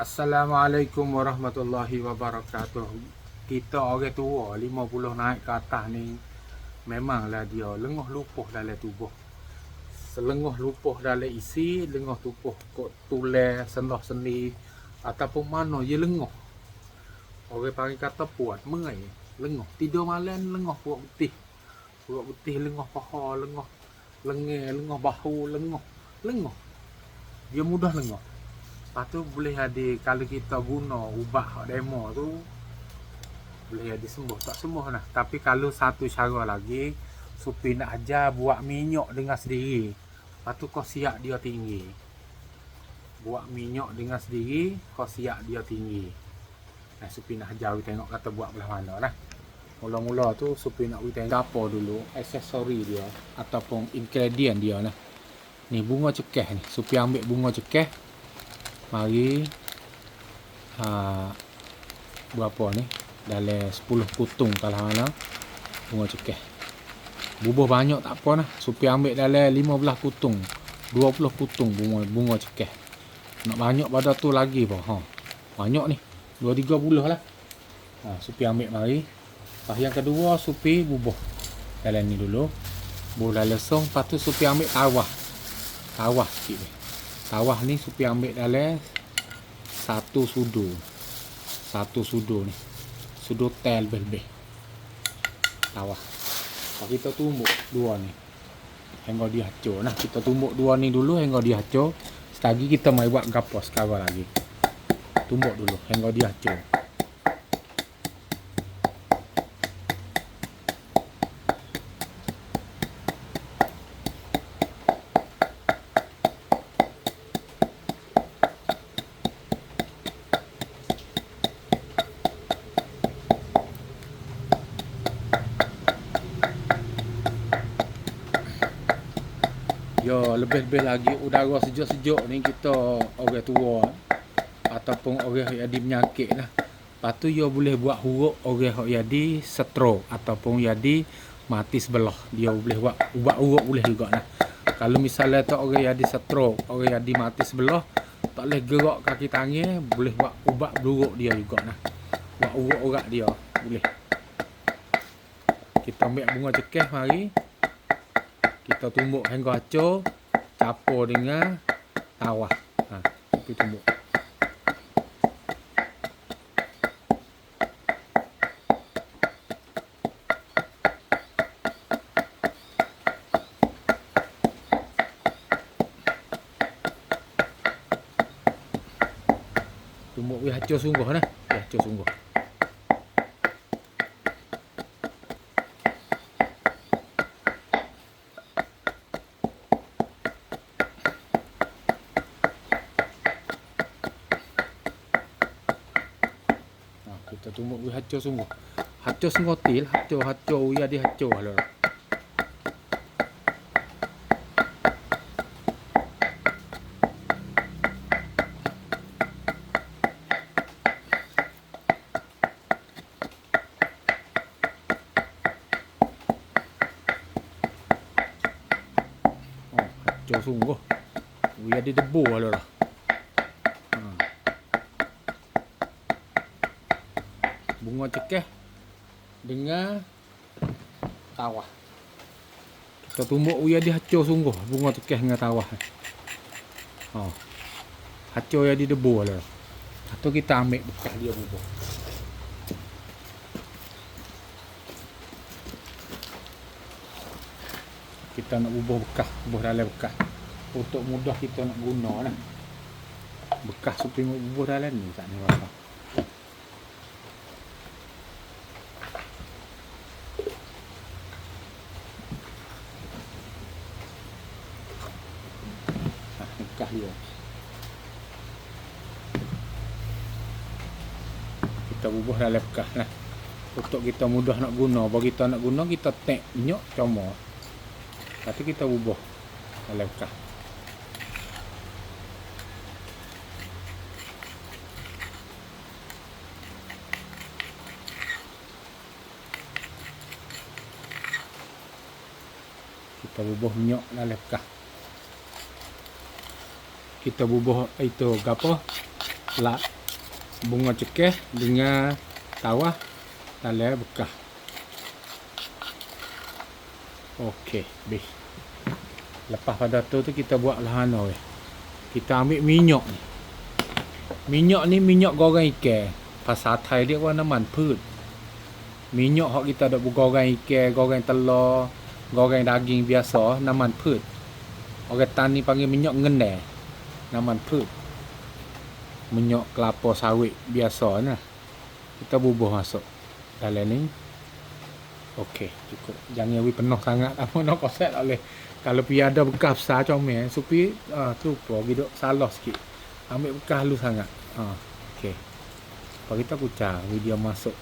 Assalamualaikum warahmatullahi wabarakatuh. Kita orang tua 50 naik ke atas ni memanglah dia lengoh lupuh dalam tubuh. Selengoh lupuh dalam isi, lengoh tupuh kot tulang, sendah sendi ataupun mana ye lengoh. Orang panggil kata puat mengai. Lengoh tidur malam lengoh puak putih. Puak putih lengoh paha, lengoh lengan, lengoh bahu, lengoh. Lengoh. Dia mudah lengoh. Lepas tu boleh ada kalau kita guna ubat hak demo tu boleh ada sembuh tak sembuh lah. Tapi kalau satu cara lagi Supi nak ajar buat minyak dengan sendiri. Lepas tu kau siap dia tinggi. Buat minyak dengan sendiri, kau siap dia tinggi. Nah, Supi nak ajar we tengok kata buat belah mana lah. Mula-mula tu Supi nak we tengok apa dulu aksesori dia ataupun ingredient dia lah. Ni bunga cekeh ni. Supi ambil bunga cekeh mari ha, berapa ni? Dalam 10 putung kalau mana bunga cekeh. Bubuh banyak tak apa lah. Supi ambil dalam 15 putung. 20 putung bunga bunga cekeh. Nak banyak pada tu lagi apa ha. Banyak ni. 2 3 puluh lah. Ha, supi ambil mari. Lepas yang kedua supi bubuh. Dalam ni dulu. Bubuh dalam lesong lepas tu supi ambil tawah. Tawah sikit ni Tawah ni Supi ambil dalam satu sudu. Satu sudu ni. Sudu tel lebih-lebih. Tawah. Kalau kita tumbuk dua ni. Hingga dia hancur. Nah, kita tumbuk dua ni dulu hingga dia hancur. Setagi kita mai buat gapo sekarang lagi. Tumbuk dulu hingga dia hancur. Ya lebih-lebih lagi udara sejuk-sejuk ni kita orang tua ataupun orang yang ada penyakit lah. Lepas tu dia boleh buat huruf orang yang ada stroke ataupun ada mati sebelah. Dia boleh buat ubat huruf boleh juga lah. Kalau misalnya tu orang yang ada stroke, orang yang ada mati sebelah tak boleh gerak kaki tangan, boleh buat ubat beruruk dia juga lah. Buat urut orang dia boleh. Kita ambil bunga cekeh mari kita tumbuk hingga hancur campur dengan tawah ha kita tumbuk tumbuk we hancur sungguh nah we hancur sungguh Ha, kita tumbuk we hancur sungguh. Hancur sungguh til, hancur hancur we ada hancur lah. Oh, hancur sungguh. We ada debu lah. Ha. Bunga cekeh dengan tawah. Kita tumbuk uya dia hancur sungguh bunga cekeh dengan tawah. Ha. Hancur ya di debu lah. Atau kita ambil bekas dia bubuh. Kita nak bubuh bekas, bubuh dalam bekas. Untuk mudah kita nak guna lah. Bekas supaya bubuh dalam ni tak ni apa. Nah, nikah dia. Kita bubuh dalam bekas lah. Untuk kita mudah nak guna. Bagi kita nak guna, kita tek minyak cuma. Tapi kita bubuh dalam bekas. Kita bubuh minyak dalam bekas kita bubuh itu gapo la bunga cekeh dengan tawah dalam bekah. Okey, bih. Lepas pada tu tu kita buat lahana weh. Kita ambil minyak ni. Minyak ni minyak goreng ikan. Pasal Thai dia warna man put. Minyak hak kita dak goreng ikan, goreng telur, goreng daging biasa, naman put. Orang tan ni panggil minyak ngendai. Naman put. Minyak kelapa sawit biasa nah. Kita bubuh masuk dalam ni. Okey, cukup. Jangan yang penuh sangat. Apa nak koset tak boleh. Kalau pi ada bekas besar comel, supi ah tu po gitu salah sikit. Ambil bekas lu sangat. Ah, okey. Apa kita kucah video masuk.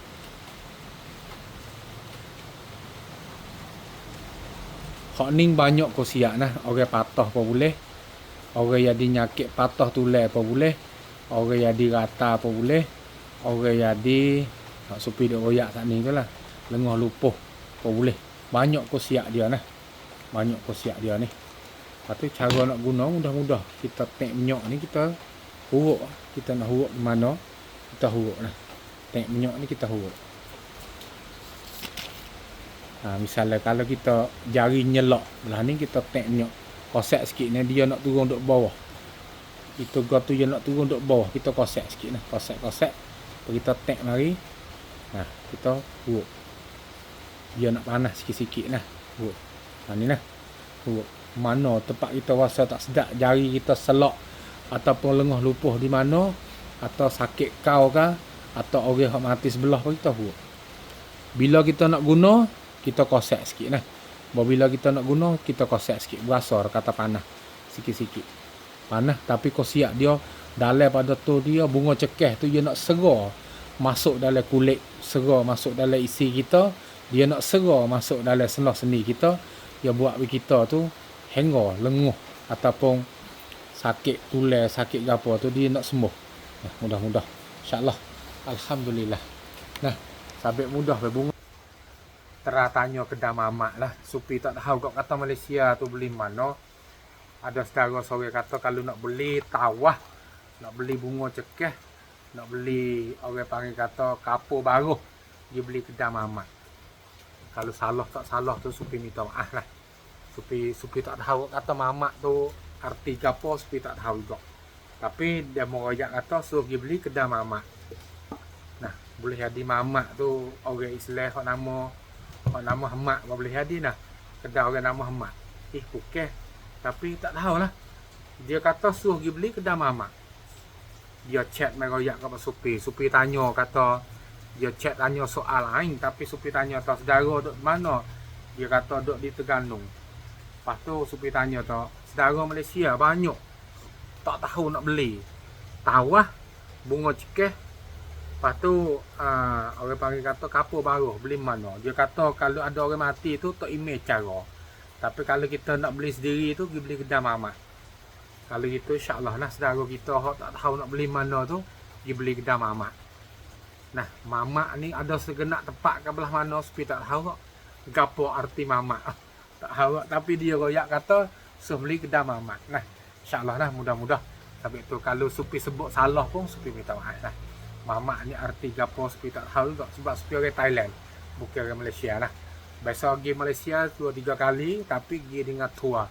Hak ning banyak ko siap nah. Orang patah apa boleh. Orang jadi nyakit patah tulang apa boleh. Orang jadi rata apa boleh. Orang jadi hak supi dok royak sat ni tu lah. Lengah lupuh apa boleh. Banyak ko siap dia nah. Banyak ko siap dia ni. Lepas tu cara nak guna mudah-mudah. Kita tek minyak ni kita huruk. Kita nak huruk di mana. Kita huruk lah. Tek minyak ni kita huruk. Ha, misalnya kalau kita jari nyelok belah ni kita tek minyak. Kosek sikit ni dia nak turun duk bawah. Itu gua tu dia nak turun duk bawah. Kita kosek sikit nah. Kosek-kosek. Kita tek mari. Ha, kita huruk. Dia nak panas sikit-sikit nah. Huruk. Ha ni nah. Huruk. Mana tempat kita rasa tak sedap jari kita selok ataupun lengah lupuh di mana atau sakit kau ke atau orang yang mati sebelah pun kita huruk. Bila kita nak guna, kita kosek sikit nah. Bila kita nak guna, kita kosek sikit. Berasa kata panah. Sikit-sikit. Panah tapi kau siap dia dalam pada tu dia bunga cekeh tu dia nak serah masuk dalam kulit, serah masuk dalam isi kita, dia nak serah masuk dalam selah sendi kita, dia buat kita tu hengor, lenguh ataupun sakit tulang, sakit gapo tu dia nak sembuh. Nah, mudah-mudah. Insya-Allah. Alhamdulillah. Nah, sabit mudah berbunga teratanya kedai mamak lah. Supi tak tahu kau kata Malaysia tu beli mana. Ada saudara sore kata kalau nak beli tawah nak beli bunga cekeh nak beli orang panggil kata kapur baru dia beli kedai mamak. Kalau salah tak salah tu supi minta maaf lah. Supi supi tak tahu kata mamak tu arti kapur supi tak tahu juga. Tapi dia mau royak kata suruh dia beli kedai mamak. Nah boleh jadi mamak tu orang Islam nama Orang nama Ahmad Kau boleh jadi lah Kedai orang nama Ahmad. Eh bukan Tapi tak tahu lah Dia kata suruh pergi beli kedai Ahmad. Dia chat mai royak kepada Supi Supi tanya kata. Dia chat tanya soal lain Tapi Supi tanya tak saudara duduk mana. Dia kata duduk di Terengganu. Lepas tu Supi tanya tak Saudara Malaysia banyak? Tak tahu nak beli. Tahu lah Bunga cekeh Lepas tu uh, orang panggil kata kapur baru beli mana. Dia kata kalau ada orang mati tu tak email cara. Tapi kalau kita nak beli sendiri tu pergi beli kedai mamak. Kalau gitu insya-Allah nah saudara kita hok tak tahu nak beli mana tu pergi beli kedai mamak. Nah, mamak ni ada segenak tempat ke belah mana sepi tak tahu kok. Gapo arti mamak. tak tahu tapi dia royak kata suruh beli kedai mamak. Nah, insya-Allah nah mudah-mudah. Tapi tu kalau supi sebut salah pun supi minta maaf nah mamak ni arti gapo sepi tak tahu juga sebab sepi orang Thailand. Bukan orang Malaysia lah. Biasa pergi Malaysia dua tiga kali tapi pergi dengan tour.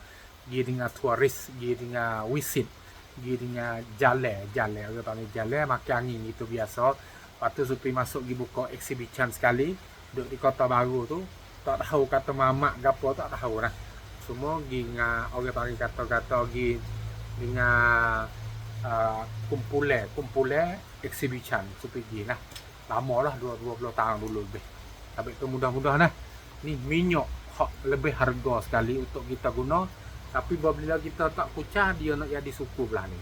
Pergi dengan turis pergi dengan visit. Pergi dengan jalan. Jalan orang panggil jalan makan angin itu biasa. Lepas tu sepi masuk pergi buka exhibition sekali. Duduk di kota baru tu tak tahu kata mamak gapo tak tahu lah. Semua pergi dengan orang panggil kata-kata pergi dengan uh, kumpulan kumpulan exhibition supaya lah. Lama lah 20 tahun dulu lebih. Tapi itu mudah-mudahan lah ni minyak hak lebih harga sekali untuk kita guna. Tapi bila kita tak kucah dia nak jadi suku belah ni.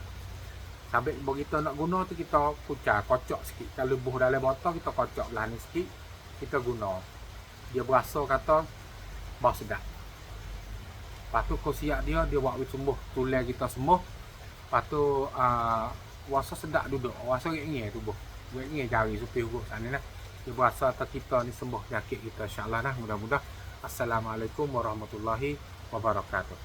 Sampai bila kita nak guna tu kita kucah kocok sikit. Kalau buh dalam botol kita kocok belah ni sikit kita guna. Dia berasa kata bau sedap. Lepas tu kosiak dia dia buat sembuh tulang kita sembuh lepas tu uh, puasa sedap duduk. Puasa ringi tubuh ringi jari supaya urut sana lah dia berasa atas kita ni sembuh penyakit kita. insyaAllah lah mudah-mudah. Assalamualaikum warahmatullahi wabarakatuh